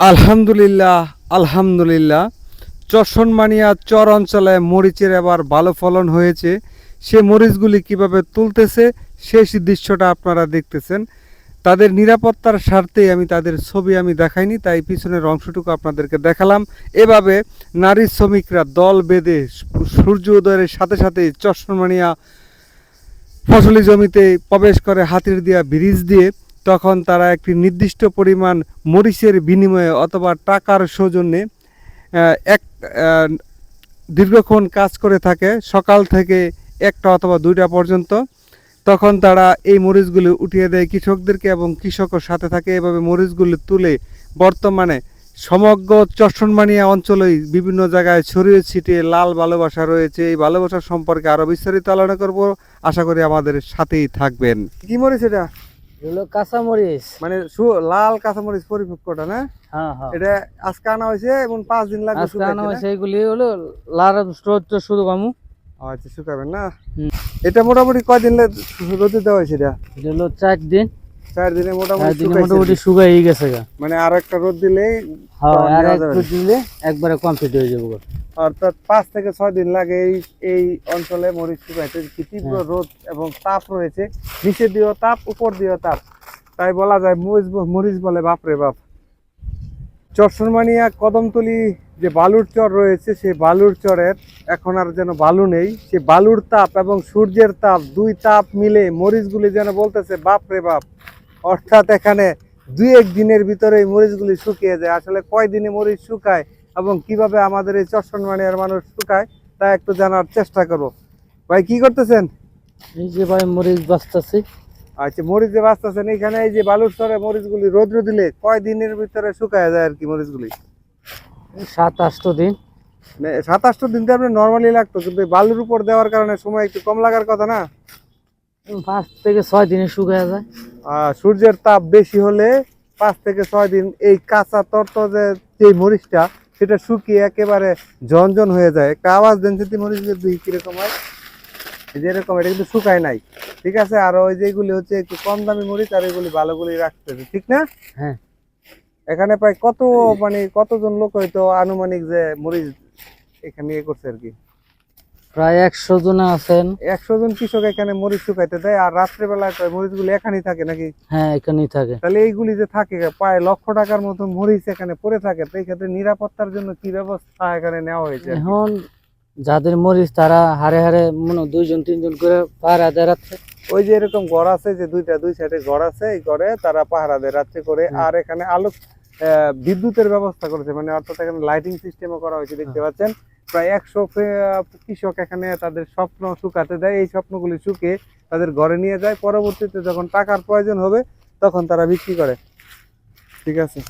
আলহামদুলিল্লাহ আলহামদুলিল্লাহ। চশনমানিয়া চর অঞ্চলে মরিচের এবার ভালো ফলন হয়েছে। সে মরিচগুলি কীভাবে তুলতেছে সেই দৃশ্যটা আপনারা দেখতেছেন। তাদের নিরাপত্তার স্বার্থে আমি তাদের ছবি আমি দেখাইনি, তাই পিছনের অংশটুকু আপনাদেরকে দেখালাম। এভাবে নারী শ্রমিকরা দল বেঁধে সূর্য উদয়ের সাথে সাথে চশনমানিয়া ফসলি জমিতে প্রবেশ করে হাতির দিয়া ব্রিজ দিয়ে তখন তারা একটি নির্দিষ্ট পরিমাণ মরিচের বিনিময়ে অথবা টাকার সৌজন্যে এক দীর্ঘক্ষণ কাজ করে থাকে, সকাল থেকে একটা অথবা দুইটা পর্যন্ত। তখন তারা এই মরিচগুলি উঠিয়ে দেয় কৃষকদেরকে এবং কৃষকের সাথে থাকে। এভাবে মরিচগুলি তুলে বর্তমানে সমগ্র চশনমানিয়া অঞ্চলেই বিভিন্ন জায়গায় ছড়িয়ে ছিটিয়ে লাল ভালোবাসা রয়েছে। এই ভালোবাসা সম্পর্কে আরও বিস্তারিত আলোচনা করব। আশা করি আমাদের সাথেই থাকবেন। কি মরিচ এটা? এগুলো কাঁচামরিচ। মানে লাল কাঁচামরিচ পরিপক্কটা না? হ্যাঁ হ্যাঁ। এটা আজকে আনা হয়েছে এবং পাঁচ দিন লাগবে আজকে আনা হয়েছে এগুলি হলো লাল রোদ শুধু কামু আচ্ছা শুকাবেন না? এটা মোটামুটি কয়দিন রোদে দেওয়া হয়েছে এটা? এটা হলো চার দিন। চার দিনে মোটামুটি মোটামুটি শুকাই গেছে মানে আর একটা রোদ দিলেই আর একটু দিলে একবারে কমপ্লিট হয়ে যাবে অর্থাৎ পাঁচ থেকে ছয় দিন লাগে এই এই অঞ্চলে মরিচ শুকাইতে। কি তীব্র হ্যাঁ। রোদ এবং তাপ রয়েছে। নিচে দিয়েও তাপ উপর দিয়েও তাপ। তাই বলা যায় মরিচ মরিচ বলে বাপরে বাপ। চরসরমানিয়া কদমতলি যে বালুর চর রয়েছে সেই বালুর চরের এখন আর যেন বালু নেই সে বালুর তাপ এবং সূর্যের তাপ দুই তাপ মিলে মরিচগুলি যেন বলতেছে বাপরে বাপ। অর্থাৎ এখানে দুই এক দিনের ভিতরে এই মরিচগুলি শুকিয়ে যায়। আসলে কয় দিনে মরিচ শুকায় এবং কীভাবে আমাদের এই চরসনমানিয়ার মানুষ শুকায় তা একটু জানার চেষ্টা করব। ভাই কি করতেছেন? এই যে ভাই মরিচ বাঁচতেছে। আচ্ছা মরিচ বাঁচতেছেন এখানে এই যে বালুর স্তরে মরিচগুলি রোদ্র দিলে কয় দিনের ভিতরে শুকায় যায় আর কি মরিচগুলি? সাত আটটো দিন। মানে সাতাশটা দিন তো আপনার নর্মালি লাগতো কিন্তু বালুর উপর দেওয়ার কারণে সময় একটু কম লাগার কথা না? পাঁচ থেকে ছয় দিনে শুকায় যায়। সূর্যের তাপ বেশি হলে পাঁচ থেকে ছয় দিন এই কাঁচা তরত যে মরিচটা সেটা শুকিয়ে একেবারে ঝনঝন হয়ে যায়। একটা আওয়াজ দেন যদি মরিচের দুই কীরকম হয়? যেরকম এটা কিন্তু শুকায় নাই। ঠিক আছে? আর ওই যেগুলি হচ্ছে একটু কম দামি মরিচ আর এগুলি ভালোগুলি রাখতেছে। ঠিক না? হ্যাঁ। এখানে প্রায় কত মানে কতজন লোক হয়তো আনুমানিক যে মরিচ এখানে ইয়ে করছে আর কি? প্রায় একশো জন আছেন। একশো জন কৃষক এখানে মরিচ শুকাইতে দেয় আর রাত্রেবেলায় প্রায় মরিচগুলি এখানেই থাকে নাকি? হ্যাঁ এখানেই থাকে। তাহলে এইগুলি যে থাকে প্রায় লক্ষ টাকার মতো মরিচ এখানে পড়ে থাকে তো এই ক্ষেত্রে নিরাপত্তার জন্য কি ব্যবস্থা এখানে নেওয়া হয়েছে? এখন যাদের মরিচ তারা হারে হারে মনে হয় দুইজন তিনজন করে পাহারা দেয় রাত্রে। ওই যে এরকম ঘর আছে যে দুইটা দুই সাইডে ঘর আছে এই ঘরে তারা পাহারা দেয় রাত্রে করে। আর এখানে আলোক আহ, বিদ্যুতের ব্যবস্থা করেছে মানে অর্থাৎ এখানে লাইটিং সিস্টেমও করা হয়েছে দেখতে পাচ্ছেন। প্রায় একশো কৃষক এখানে তাদের স্বপ্ন শুকাতে দেয়। এই স্বপ্নগুলি শুকে তাদের ঘরে নিয়ে যায়। পরবর্তীতে যখন টাকার প্রয়োজন হবে, তখন তারা বিক্রি করে। ঠিক আছে?